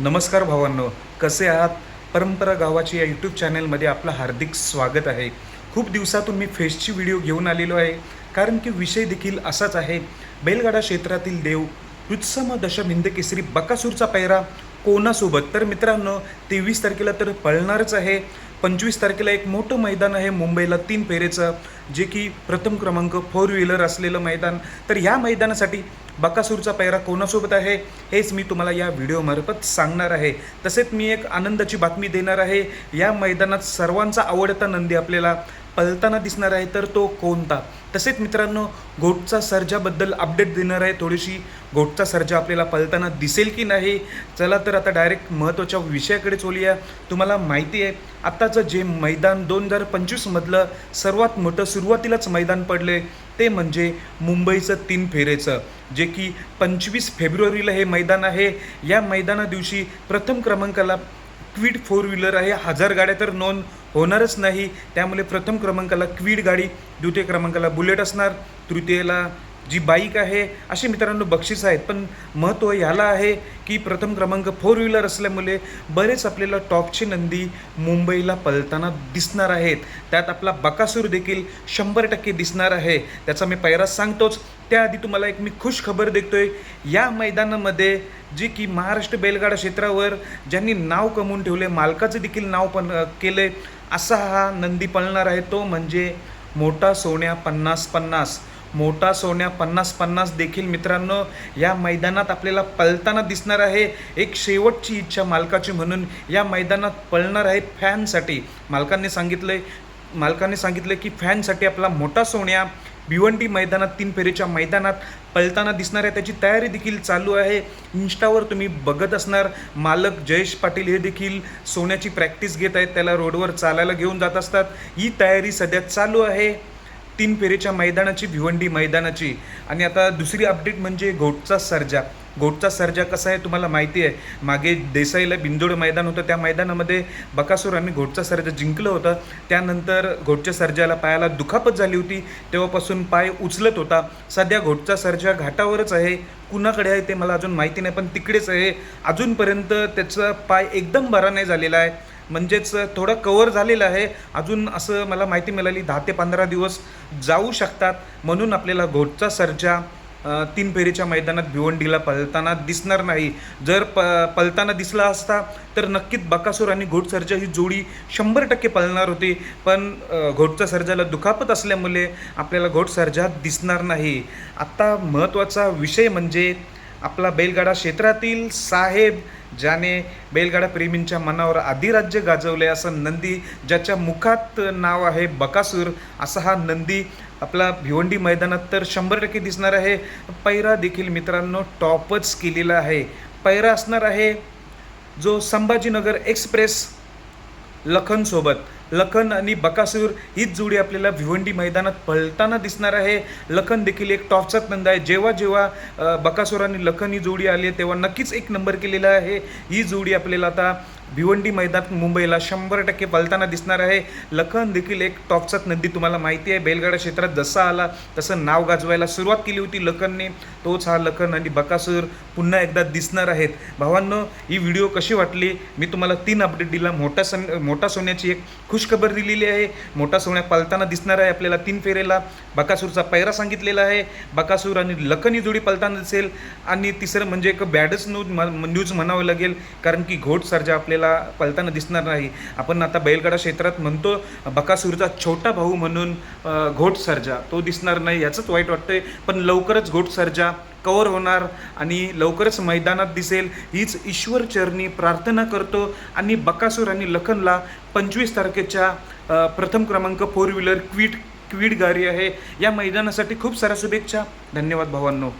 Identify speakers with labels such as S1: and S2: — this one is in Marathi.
S1: नमस्कार भावांनो कसे आहात? परंपरा गावाची या यूट्यूब चॅनलमध्ये आपलं हार्दिक स्वागत आहे. खूप दिवसातून मी फेसची व्हिडिओ घेऊन आलेलो आहे. कारण की विषय देखील असाच आहे. बैलगाडा क्षेत्रातील देव उत्सम दशम हिंद केसरी बकासूरचा पैरा कोणासोबत? तर मित्रांनो तेवीस तारखेला तर पळणारच आहे. पंचवीस तारखेला एक मोठं मैदान आहे मुंबईला तीन फेरेचं जे की प्रथम क्रमांक फोर व्हीलर असलेलं मैदान. तर ह्या मैदानासाठी बकासूरचा पैरा कोणासोबत आहे हेच मी तुम्हाला या व्हिडिओमार्फत सांगणार आहे. तसेच मी एक आनंदाची बातमी देणार आहे या मैदानात सर्वांचा आवडता नंदी आपल्याला पलताना दिसणार आहे तर तो कोणता? तसेच मित्रांनो घोटचा सर्जाबद्दल अपडेट देणार आहे. थोडीशी घोटचा सर्जा आपल्याला पलताना दिसेल की नाही चला तर आता डायरेक्ट महत्त्वाच्या विषयाकडे चोलूया. तुम्हाला माहिती आहे आत्ताचं जे मैदान दोन हजार पंचवीसमधलं सर्वात मोठं सुरुवातीलाच मैदान पडले ते म्हणजे मुंबईचं तीन फेरेचं जे की पंचवीस फेब्रुवारीला हे मैदान आहे. या मैदाना दिवशी प्रथम क्रमांकाला क्विड फोर व्हीलर आहे. हजार गाड्या तर नोंद होणारच नाही. त्यामुळे प्रथम क्रमांकाला क्वीड गाडी द्वितीय क्रमांकाला बुलेट असणार तृतीयला जी बाईक आहे असे मित्रांनो बक्षीस आहेत. पण महत्त्व ह्याला आहे की प्रथम क्रमांक फोर व्हीलर असल्यामुळे बरेच आपल्याला टॉपची नंदी मुंबईला पलताना दिसणार आहेत. त्यात आपला बकासूर देखील शंभर टक्के दिसणार आहे. त्याचा मी पैरा सांगतोच. त्याआधी तुम्हाला एक मी खुश खबर देतोय. या मैदानामध्ये जी की महाराष्ट्र बैलगाडा क्षेत्रावर ज्यांनी नाव कमवून ठेवले मालकाचं देखील नाव पण केले असा हा नंदी पळणार आहे. तो म्हणजे मोठा सोन्या पन्नास पन्नास. मोठा सोन्या पन्नास पन्नास देखील मित्रांनो या मैदानात आपल्याला पळताना दिसणार आहे. एक शेवटची इच्छा मालकाची म्हणून या मैदानात पळणार आहे फॅनसाठी. मालकांनी आहे मालकाने सांगितलं की फॅनसाठी आपला मोठा सोन्या भिवंडी मैदानात तीन फेरीच्या मैदानात पळताना दिसणार आहे. त्याची तयारी देखील चालू आहे. इन्स्टावर तुम्ही बघत असणार. मालक जयेश पाटील हे देखील सोन्याची प्रॅक्टिस घेत आहेत. त्याला रोडवर चालायला घेऊन जात असतात. ही तयारी सध्या चालू आहे. तीन फेरीच्या मैदानाची भिवंडी मैदानाची. आणि आता दुसरी अपडेट म्हणजे घोटचा सर्जा. घोटचा सर्जा कसा आहे तुम्हाला माहिती आहे. मागे देसाईला बिंदोड मैदान होतं. त्या मैदानामध्ये बकासूर आम्ही घोटचा सर्जा जिंकलं होतं. त्यानंतर घोटच्या सर्जाला पायाला दुखापत झाली होती. तेव्हापासून पाय उचलत होता. सध्या घोटचा सर्जा घाटावरच आहे. कुणाकडे आहे ते मला अजून माहिती नाही पण तिकडेच आहे. अजूनपर्यंत त्याचा पाय एकदम बरा नाही झालेला आहे. म्हणजेच थोडं कवर झालेलं आहे. अजून असं मला माहिती मिळाली दहा ते पंधरा दिवस जाऊ शकतात. म्हणून आपल्याला घोटचा सर्जा तीन फेरीच्या मैदानात भिवंडीला पलताना दिसणार नाही. जर प पलताना दिसला असता तर नक्कीच बकासूर आणि घोटसर्जा ही जोडी शंभर टक्के पळणार होती. पण घोटचा सर्जाला दुखापत असल्यामुळे आपल्याला घोटसर्जा दिसणार नाही. आत्ता महत्त्वाचा विषय म्हणजे आपला बैलगाडा क्षेत्रातील साहेब ज्याने बैलगाडा प्रेमींच्या मनावर अधिराज्य गाजवले असं नंदी ज्याच्या मुखात नाव आहे बकासूर असा हा नंदी आपला भिवंडी मैदानात तर शंभर टक्के दिसणार आहे. पैरा देखील मित्रांनो टॉपच केलेला आहे. पैरा असणार आहे जो संभाजीनगर एक्सप्रेस लखनसोबत. लखन आणि बकासूर हीच जोडी आपल्याला भिवंडी मैदानात पळताना दिसणार आहे. लखन देखील एक टॉपचाच नंद आहे. जेव्हा जेव्हा बकासूर आणि लखन ही जोडी आली आहे तेव्हा नक्कीच एक नंबर केलेला आहे. ही जोडी आपल्याला आता भिवंडी मैदान मुंबईला शंभर टक्के पलताना दिसणार आहे. लखन देखील एक टॉपचाच नंदी तुम्हाला माहिती आहे. बैलगाडा क्षेत्रात जसा आला तसं नाव गाजवायला सुरुवात केली होती लखनने. तोच हा लखन आणि बकासूर पुन्हा एकदा दिसणार आहेत. भावांनो ही व्हिडिओ कशी वाटली? मी तुम्हाला तीन अपडेट दिला. मोठा सन मोठा सोन्याची एक खुशखबर दिलेली आहे. मोठा सोन्या पलताना दिसणार आहे आपल्याला तीन फेरेला. बकासूरचा पैरा सांगितलेला आहे. बकासूर आणि लखन ही जोडी पलताना दिसेल. आणि तिसरं म्हणजे एक बॅडच न्यूज न्यूज म्हणावं लागेल. कारण की घोट सरजा आपल्याला पलताना दिसणार नाही. आपण आता बैलगाडा क्षेत्रात म्हणतो बकासूरचा छोटा भाऊ म्हणून घोट सर्जा. तो दिसणार नाही याचंच वाईट वाटतंय. पण लवकरच घोट सर्जा कवर होणार आणि लवकरच मैदानात दिसेल. हीच ईश्वर चरणी प्रार्थना करतो आणि बकासूर आणि लखनला पंचवीस तारखेच्या प्रथम क्रमांक फोर व्हीलर क्वीट क्वीड गाडी आहे. या मैदानासाठी खूप साऱ्या शुभेच्छा. धन्यवाद भावांनो.